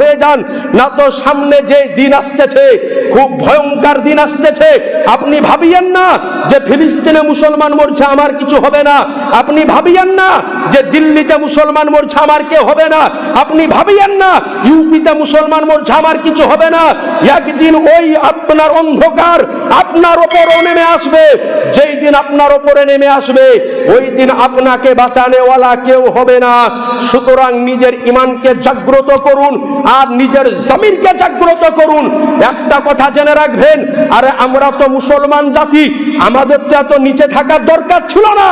হয়ে যান, না তো সামনে যে দিন আসতেছে, খুব ভয়ঙ্কর দিন আসতেছে। আপনি ভাবিয়েন না যে ফিলিস্তিনে মুসলমান মরছে, আমার কিছু হবে না। আপনি ভাবিয়েন না যে দিল্লিতে মুসলমান মরছে, আমার কে হবে না। আপনি ভাবিয়েন না ইউপিতে মুসলমান মরছে, আমার কিছু হবে না। একদিন ওই আপনার অন্ধকার আপনার ওপরও নেমে আসবে। যেই দিন আপনার ওপরে নেমে আসবে, ওই দিন আপনাকে বাঁচানেওয়ালা কেউ হবে না। সুতরাং নিজের ইমানকে জাগ্রত করুন আর নিজের জমিনকে জাগ্রত করুন। একটা কথা জেনে রাখবেন, আরে আমরা তো মুসলমান জাতি, আমাদের তো এত নিচে থাকার দরকার ছিল না।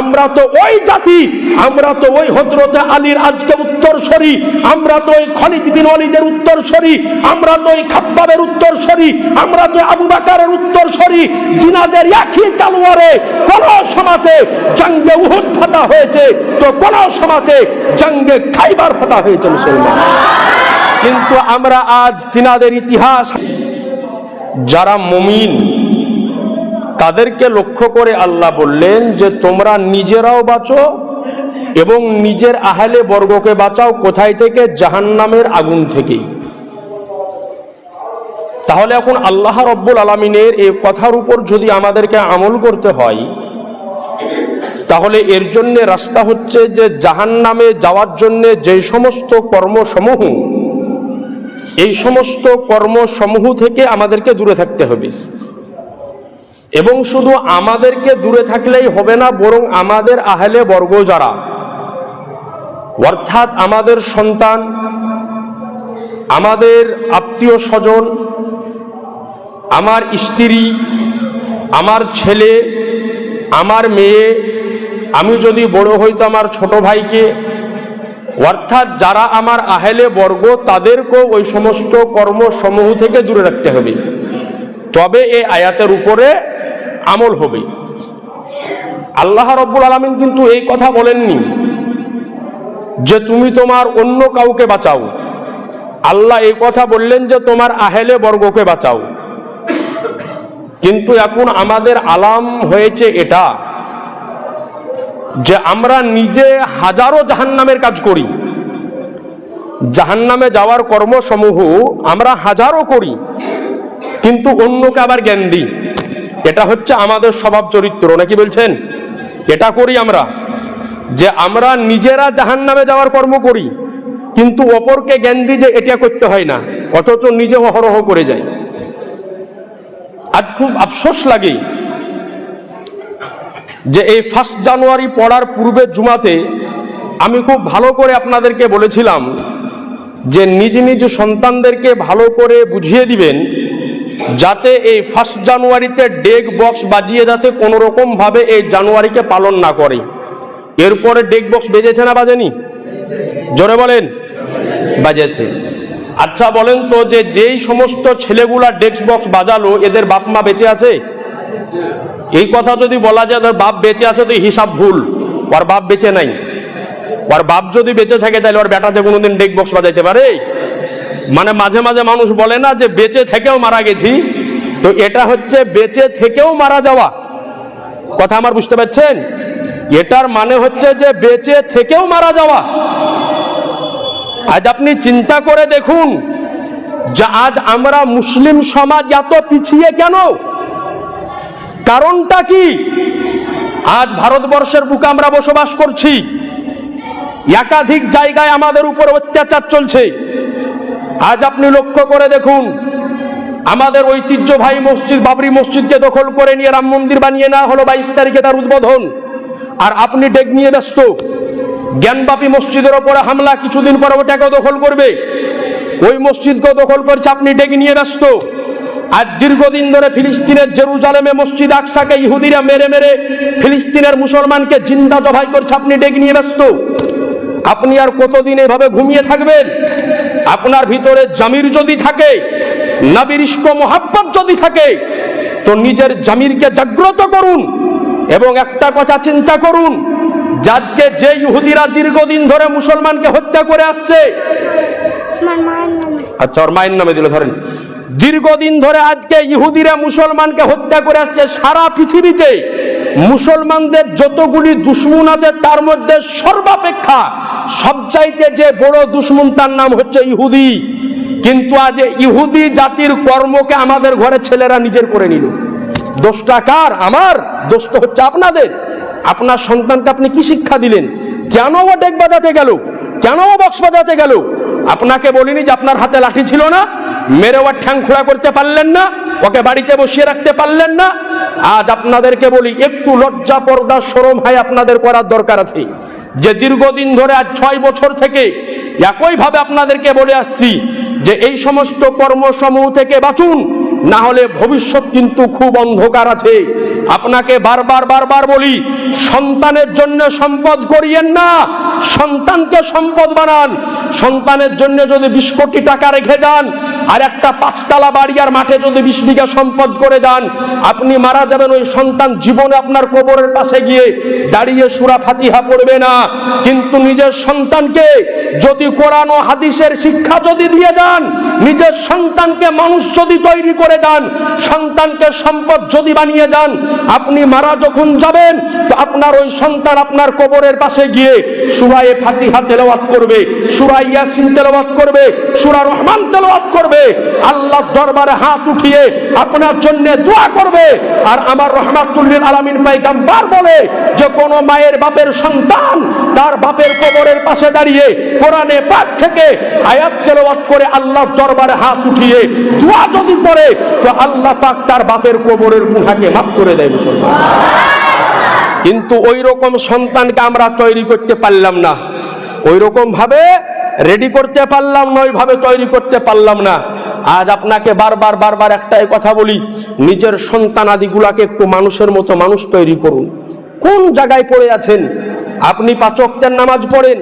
আমরা তো ওই জাতি, আমরা তো ওই হজরতে আলীর আজকে উত্তরসরি আমরা তো ওই খলিদ বিন অলিদের উত্তরসরি আমরা তো ওই খাব্বাবের উত্তরসরি আমরা তো আবু বাকারের উত্তরসরি জিনাদের একই তালোয়ারে কোন সমাতে জঙ্গে উহুদ ফাতা হয়েছে, তো কোন সমাতে জঙ্গে খাইবার ফাতা হয়েছে মুসলমান। কিন্তু আমরা আজ তিনাদের ইতিহাস যারা মুমিন, তাদেরকে লক্ষ্য করে আল্লাহ বললেন যে তোমরা নিজেরাও বাঁচো এবং নিজের আহলে বর্গকে বাঁচাও কোথায় থেকে? জাহান্নামের আগুন থেকে। তাহলে এখন আল্লাহ রব্বুল আলমিনের এই কথার উপর যদি আমাদেরকে আমল করতে হয়, তাহলে এর জন্য রাস্তা হচ্ছে যে জাহান্নামে যাওয়ার জন্য যে সমস্ত কর্মসমূহ এই সমস্ত কর্মসমূহ থেকে আমাদেরকে দূরে থাকতে হবে। এবং শুধু আমাদেরকে দূরে থাকলেই হবে না, বরং আমাদের আহলে বর্গ যারা, অর্থাৎ আমাদের সন্তান, আমাদের আত্মীয় স্বজন, আমার স্ত্রী, আমার ছেলে, আমার মেয়ে, আমি যদি বড় হইতো আমার ছোট ভাইকে অর্থাৎ যারা আমার আহেলে বর্গ, তাদেরকেও ওই সমস্ত কর্মসমূহ থেকে দূরে রাখতে হবে। তবে এই আয়াতের উপরে আমল হবে। আল্লাহ রব্বুল আলমিন কিন্তু এই কথা বলেননি যে তুমি তোমার অন্য কাউকে বাঁচাও। আল্লাহ এই কথা বললেন যে তোমার আহেলে বর্গকে বাঁচাও। কিন্তু এখন আমাদের আলাম হয়েছে এটা যে আমরা নিজে হাজারো জাহান্নামের কাজ করি। জাহান্নামে যাওয়ার কর্মসমূহ আমরা হাজারো করি, কিন্তু অন্যকে আবার জ্ঞান দিই। এটা হচ্ছে আমাদের স্বভাব চরিত্র, নাকি বলছেন? এটা করি আমরা, যে আমরা নিজেরা জাহান্নামে যাওয়ার কর্ম করি, কিন্তু অপরকে জ্ঞান দিই যে এটা করতে হয় না, অথচ নিজে অহরহ করে যাই আজ খুব আফসোস লাগে যে এই ফার্স্ট জানুয়ারি পড়ার পূর্বে জুমাতে আমি খুব ভালো করে আপনাদেরকে বলেছিলাম যে নিজ নিজ সন্তানদেরকে ভালো করে বুঝিয়ে দিবেন, যাতে এই ফার্স্ট জানুয়ারিতে ডেক বক্স বাজিয়ে যাতে কোনো রকম ভাবে এই জানুয়ারিকে পালন না করে। এরপরে ডেক বক্স বেজেছে না বাজেনি? জোরে বলেন। বাজেছে। আচ্ছা বলেন তো যে যেই সমস্ত ছেলেগুলা ডেস্ক বক্স বাজালো, এদের বাপ মা বেঁচে আছে? এই কথা যদি বলা যায় বাপ বেঁচে আছে, তো হিসাব ভুল। ওর বাপ বেঁচে নাই। ওর বাপ যদি বেঁচে থাকে তাহলে ওর বেটাতে কোনোদিন ডেক বক্স বাজাইতে পারে? মানে মাঝে মাঝে মানুষ বলে না যে, বেঁচে থেকেও মারা গেছি। তো এটা হচ্ছে বেঁচে থেকেও মারা যাওয়া। কথা আমার বুঝতে পারছেন? এটার মানে হচ্ছে যে, বেঁচে থেকেও মারা যাওয়া। আজ আপনি চিন্তা করে দেখুন যে, আজ আমরা মুসলিম সমাজ এত পিছিয়ে কেন? কারণটা কি? আজ ভারতবর্ষের বুকে আমরা বসবাস করছি। একাধিক জায়গায় আমাদের উপর অত্যাচার চলছে। আজ আপনি লক্ষ্য করে দেখুন, আমাদের ঐতিহ্যবাহী মসজিদ, বাবরি মসজিদকে দখল করে নিয়ে রাম মন্দির বানিয়ে নেওয়া হলো বাইশ তারিখে তার উদ্বোধন। আর আপনি ডেক নিয়ে ব্যস্ত। জ্ঞানবাপী মসজিদের ওপরে হামলা কিছুদিন পরে ওটাকেও দখল করবে। ওই মসজিদকেও দখল করছে, আপনি ডেকে নিয়ে ব্যস্ত। আর দীর্ঘদিন ধরে ফিলিস্তিনের জেরুজালেমে মসজিদ আকসাকে ইহুদিরা মেরে মেরে ফিলিস্তিনের মুসলমানকে জিন্দা জবাই করছে, আপনি ডেকে নিয়ে ব্যস্ত। আপনি আর কতদিন এভাবে ঘুমিয়ে থাকবেন? আপনার ভিতরে জামির যদি থাকে নাবির ইস্ক মোহাব্বত যদি থাকে তো নিজের জামিরকে জাগ্রত করুন এবং একটা কথা চিন্তা করুন যাজকে যে ইহুদিরা দীর্ঘদিন ধরে মুসলমানকে হত্যা করে আসছে আচ্ছা ওর মায়ের নামে দিল ধরেন। দীর্ঘদিন ধরে আজকে ইহুদিরা মুসলমানকে হত্যা করে আসছে সারা পৃথিবীতে। মুসলমানদের যতগুলি দুশ্মন আছে, তার মধ্যে সর্বাপেক্ষা সবচাইতে যে বড় দুশ্মন, তার নাম হচ্ছে ইহুদি। কিন্তু আজ ইহুদি জাতির কর্মকে আমাদের ঘরে ছেলেরা নিজের করে নিল। দোষটা কার? আমার। দোষ তো হচ্ছে আপনাদের। আপনার সন্তানকে আপনি কি শিক্ষা দিলেন? কেন ও ডেক বাজাতে গেল? কেন ও বক্স বাজাতে গেল? আপনাকে বলিনি যে আপনার হাতে লাঠি ছিল না? মেরে ওর ঠ্যাং খোড়া করতে পারলেন না? ওকে বাড়িতে বসিয়ে রাখতে পারলেন না। আজ আপনাদেরকে বলি, একটু লজ্জা, পর্দা, সরম হয় আপনাদের করার দরকার আছে। যে দীর্ঘদিন ধরে আজ ছয় বছর থেকে একইভাবে আপনাদেরকে বলে আসছি যে, এই সমস্ত কর্মসমূহ থেকে বাঁচুন, না হলে ভবিষ্যৎ কিন্তু খুব অন্ধকার আছে। আপনাকে বারবার বারবার বলি, সন্তানের জন্য সম্পদ করিয়েন না, সন্তানকে সম্পদ বানান। সন্তানের জন্য যদি বিশ কোটি টাকা রেখে যান আর একটা পাঁচতলা বাড়ি আর মাঠে যদি বিশ বিঘা সম্পদ করে যান, আপনি মারা যাবেন ওই সন্তান জীবনে আপনার কবরের পাশে গিয়ে দাঁড়িয়ে সুরা ফাতিহা পড়বে না। কিন্তু নিজের সন্তানকে যদি কোরআন ও হাদিসের শিক্ষা যদি দিয়ে যান, নিজের সন্তানকে মানুষ যদি তৈরি করে দেন সন্তানকে সম্পদ যদি বানিয়ে যান, আপনি মারা যখন যাবেন, তো আপনার ওই সন্তান আপনার কবরের পাশে গিয়ে সুরায়ে ফাতিহা তেলাওয়াত করবে, সুরা ইয়াসিন তেলাওয়াত করবে, সুরা রহমান তেলাওয়াত করবে। আল্লাহ দরবারে হাত উঠিয়ে আপনার জন্য দোয়া করবে। আর আমার রহমাতুল্লিল আলামিন পাইগাম্বার বলে যে, কোন মায়ের বাপের সন্তান তার বাপের কবরের পাশে দাঁড়িয়ে কোরআনে পাক থেকে আয়াত তেলাওয়াত করে আল্লাহ দরবারে হাত উঠিয়ে দোয়া যদি করে, তো আল্লাহ পাক তার বাপের কবরের গুনাহকে মাফ করে দেয় মুসলমান। কিন্তু ওই রকম সন্তানকে আমরা তৈরি করতে পারলাম না। ওই রকম ভাবে রেডি করতে পারলাম না, ওইভাবে তৈরি করতে পারলাম না। আজ আপনাকে বারবার বারবার একটাই কথা বলি, নিজের সন্তান সন্তানাদিগুলাকে একটু মানুষের মতো মানুষ তৈরি করুন। কোন জায়গায় পড়ে আছেন? আপনি পাচকদের নামাজ পড়েন,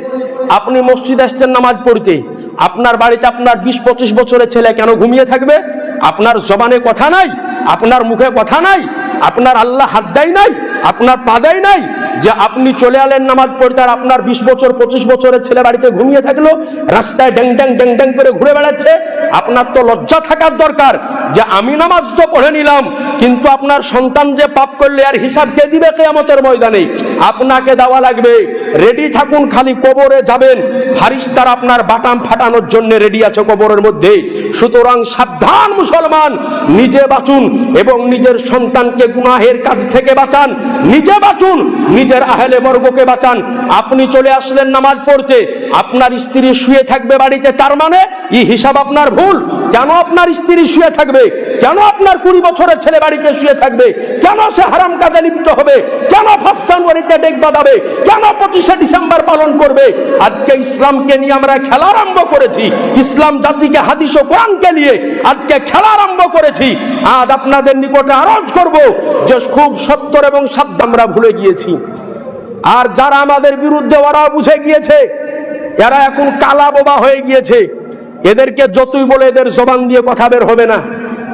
আপনি মসজিদ আসছেন নামাজ পড়তে। আপনার বাড়িতে আপনার বিশ, পঁচিশ বছরের ছেলে কেন ঘুমিয়ে থাকবে? আপনার জবানে কথা নাই, আপনার মুখে কথা নাই, আপনার আল্লাহ হাত দেয় নাই। আপনার পা দেয় নাই যে আপনি চলে আলেন নামাজ পড়তে আর আপনার বিশ বছর, পঁচিশ বছরের ছেলে বাড়িতে ঘুমিয়ে থাকল, রাস্তায় ড্যাং ড্যাং ড্যাং ড্যাং করে ঘুরে বেড়াচ্ছে। আপনার তো লজ্জা থাকার দরকার যে আমি নামাজ তো পড়ে নিলাম, কিন্তু আপনার সন্তান যে পাপ করলে আর হিসাব কে দিবে কেয়ামতের ময়দানে? আপনাকে দেওয়া লাগবে রেডি থাকুন, খালি কবরে যাবেন। ফারিস্তার আপনার বাটাম ফাটানোর জন্য রেডি আছে কবরের মধ্যে। সুতরাং সাবধান মুসলমান, নিজে বাঁচুন এবং নিজের সন্তানকে গুনাহের কাজ থেকে বাঁচান। নিজে বাঁচুন, নিজের আহলে বর্গকে বাঁচান। আপনি চলে আসলেন নামাজ পড়তে, আপনার স্ত্রী শুয়ে থাকবে বাড়িতে, তার মানে এই হিসাব আপনার ভুল। কেন আপনার স্ত্রী শুয়ে থাকবে? কেন আপনার কুড়ি বছরের ছেলে বাড়িতে শুয়ে থাকবে? কেন সে হারাম কাজে লিপ্ত হবে? কেন ফার্স্ট জানুয়ারিতে ডেক বাঁধাবে? কেন পঁচিশে ডিসেম্বর পালন করবে? আজকে ইসলামকে নিয়ে আমরা খেলা আরম্ভ করেছি। ইসলাম জাতিকে হাদিস ও কোরআনকে নিয়ে আজকে খেলা আরম্ভ করেছি। আজ আপনাদের নিকটে আরজ করব যে খুব সত্তর এবং সাধ্য আমরা ভুলে গিয়েছি। আর যারা আমাদের বিরুদ্ধে ওরাও বুঝে গিয়েছে, এরা এখন কালা বোবা হয়ে গিয়েছে। এদেরকে যতই বলে এদের জবান দিয়ে কথা বের হবে না।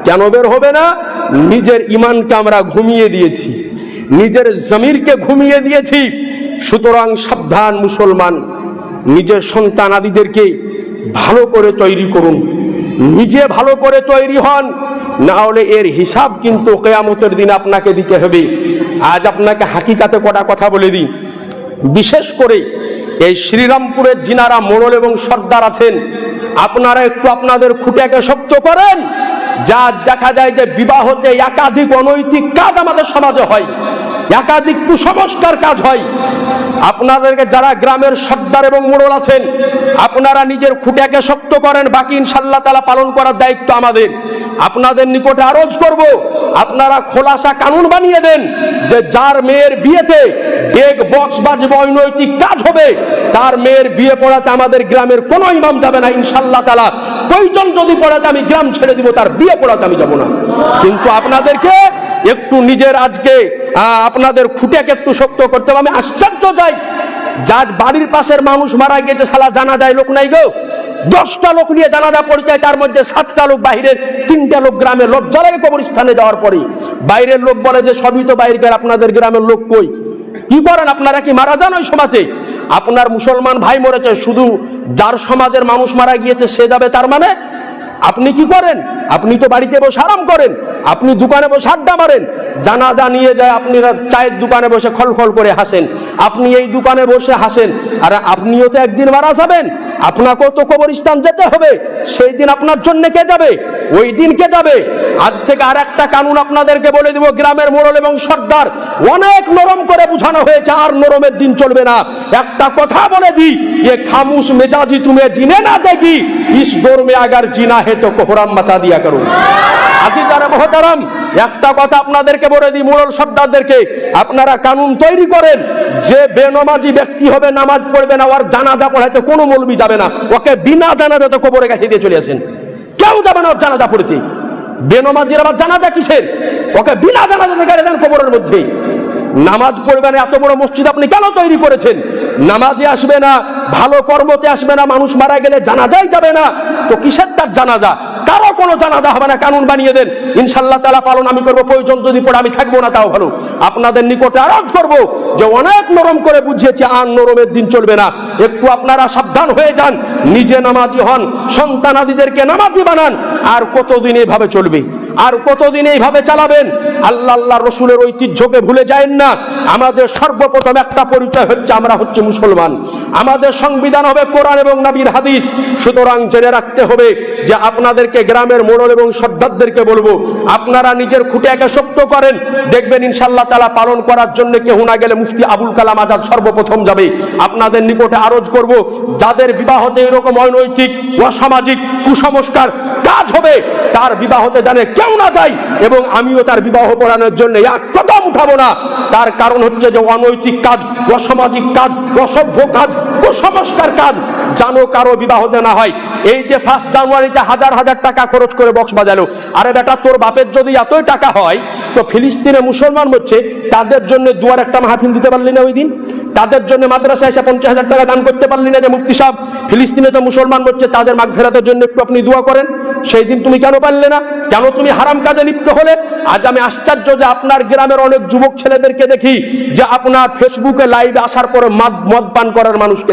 কেন বের হবে না? নিজের ইমানকে আমরা ঘুমিয়ে দিয়েছি। নিজের জমিরকে ঘুমিয়ে দিয়েছি। সুতরাং সাবধান মুসলমান, নিজের সন্তান আদিদেরকে ভালো করে তৈরি করুন। নিজে ভালো করে তৈরি হন। না হলে এর হিসাব কিন্তু কেয়ামতের দিন আপনাকে দিতে হবে। আজ আপনাকে হাকিকাতে কটা কথা বলে দিই। বিশেষ করে এই শ্রীরামপুরের জিনারা মোড়ল এবং সর্দার আছেন, আপনারা একটু আপনাদের খুঁটিয়াকে শক্ত করেন। যা দেখা যায় যে বিবাহতে একাধিক অনৈতিক কাজ আমাদের সমাজে হয়। একাধিক কুসংস্কার কাজ হয়। আপনাদেরকে যারা গ্রামের সর্দার এবং মোড়ল আছেন, আপনারা নিজের খুঁটাকে শক্ত করেন, বাকি ইনশাল্লাহ তালা পালন করার দায়িত্ব আমাদের। আপনাদের নিকটে আরজ করব, আপনারা খোলাসা কানুন বানিয়ে দেন যে যার মেয়ের বিয়েতে ডেক বক্স বাজবে, অনৈতিক কাজ হবে। তার মেয়ের বিয়ে পড়াতে আমাদের গ্রামের কোনো ইমাম যাবে না ইনশাল্লাহ তালা কয়জন যদি পড়াতে আমি গ্রাম ছেড়ে দিব, তার বিয়ে পড়াতে আমি যাব না। কিন্তু আপনাদেরকে একটু নিজের আজকে আপনাদের খুঁটিয়াকে একটু শক্ত করতে হবে। আমি আশ্চর্য যাই যার বাড়ির পাশের মানুষ মারা গেছে সালা জানা যায় লোক নাই গো। দশটা লোক নিয়ে জানাজা পরিচয় তার মধ্যে সাতটা লোক বাইরের তিনটা লোক গ্রামে লজ্জা লাগে কবরস্থানে যাওয়ার পরে বাইরের লোক বলে যে, সবই তো বাইরের আপনাদের গ্রামের লোক কই? কি করেন আপনারা কি মারা যান ওই সমাজে? আপনার মুসলমান ভাই মরেছে, শুধু যার সমাজের মানুষ মারা গিয়েছে, সে যাবে তার মানে? আপনি কি করেন? আপনি তো বাড়িতে বসে আরাম করেন, আপনি দোকানে বসে আড্ডা মারেন, জানাজা নিয়ে যায়, আপনি চায়ের দোকানে বসে খলখল করে হাসেন, আপনি এই দোকানে বসে হাসেন, আর আপনিও তো একদিন মারা যাবেন, আপনাকেও তো কবরস্থান যেতে হবে, সেই দিন আপনার জন্য কে যাবে, ওই দিন কে যাবে? আজ থেকে আর একটা কানুন আপনাদেরকে বলে দিব, গ্রামের মোড়ল এবং সর্দার, অনেক নরম করে বুঝানো হয়েছে, আর নরমের দিন চলবে না। একটা কথা বলে দি যে খামুস মেজাজি তুমি জিনে না দেখি, ইস দর্মে আগার জিনা হে তো কোহরাম বাঁচা দিয়া। দিয়া করুন। আজি যারা মহতারাম একটা কথা আপনাদেরকে বলে দিই, মোড়ল সর্দারদেরকে, আপনারা কানুন তৈরি করেন, যে বেনমাজি ব্যক্তি হবে, নামাজ পড়বে না, ওর জানাজা পড়াইতে কোনো মৌলবি যাবে না। ওকে বিনা জানাজাতে কবরে গাছি দিয়ে চলে আসেন। কেউ যাবে না ওর জানাজা পড়তে। বেনমাজির আবার জানাজা কিসের? ওকে বিনা জানাজাতে গাড়ি দেন কবরের মধ্যে। নামাজ পড়বে না, এত বড় মসজিদ আপনি কেন তৈরি করেছেন? নামাজে আসবে না, ভালো কর্মতে আসবে না, মানুষ মারা গেলে জানাজাই যাবে না। তো কিসের তার জানাজা? কারও কোনো জানাজা হবে না, কানুন বানিয়ে দেন। ইনশাল্লাহ তালা পালন আমি করব, প্রয়োজন যদি পড়ে আমি থাকব না, তাও ভালো। আপনাদের নিকটে আরজ করব যে অনেক নরম করে বুঝিয়েছি, আর নরমের দিন চলবে না। একটু আপনারা সাবধান হয়ে যান, নিজে নামাজি হন, সন্তানাদিদেরকে নামাজি বানান। আর কতদিন এইভাবে চলবে? আর কতদিন এইভাবে চালাবেন? আল্লাহ আল্লাহ রসুলের ঐতিহ্যকে ভুলে যায়েন না। আমাদের সর্বপ্রথম একটা পরিচয় হচ্ছে, আমরা হচ্ছে মুসলমান। আমাদের সংবিধান হবে কোরআন এবং নাবির হাদিস। সুতরাং জেনে রাখতে হবে যে আপনাদেরকে গ্রামের মোড়ল এবং সর্দারদেরকে বলব, আপনারা নিজের খুঁটিয়াকে শক্ত করেন, দেখবেন ইনশাল্লাহ তালা পালন করার জন্য কেউ না গেলে মুফতি আবুল কালাম আজাদ সর্বপ্রথম যাবে। আপনাদের নিকটে আরজ করব, যাদের বিবাহতে এরকম অনৈতিক, অসামাজিক, কুসংস্কার কাজ হবে, তার বিবাহতে জানে কেউ না যায় এবং আমিও তার বিবাহ পড়ানোর জন্য এক কদম উঠাবো না। তার কারণ হচ্ছে যে অনৈতিক কাজ, অসামাজিক কাজ, অসভ্য কাজ, কুসংস্কার কাজ জানো কারও বিবাহতে না হয়। এই যে ফার্স্ট জানুয়ারিতে হাজার হাজার টাকা খরচ করে বক্স বাজালো। আরে বেটা, তোর বাপের যদি এতই টাকা হয়, তো ফিলিস্তিনে মুসলমান হচ্ছে, তাদের জন্য দুয়ার একটা মাহফিল দিতে পারলি না ওই দিন। তাদের জন্য মাদ্রাসা এসে পঞ্চাশ হাজার টাকা দান করতে পারলি না যে মুক্তি সাহেব। ফিলিস্তিনে তো মুসলমান হচ্ছে, তাদের মাঘ ফেরাতের জন্য একটু আপনি দোয়া করেন। সেই দিন তুমি কেন পারলে না? কেন তুমি হারাম কাজে লিপ্ত হলে? আজ আমি আশ্চর্য যে আপনার গ্রামের অনেক যুবক ছেলেদেরকে দেখি, যে আপনার ফেসবুকে লাইভে আসার পরে মদ পান করার মানুষকে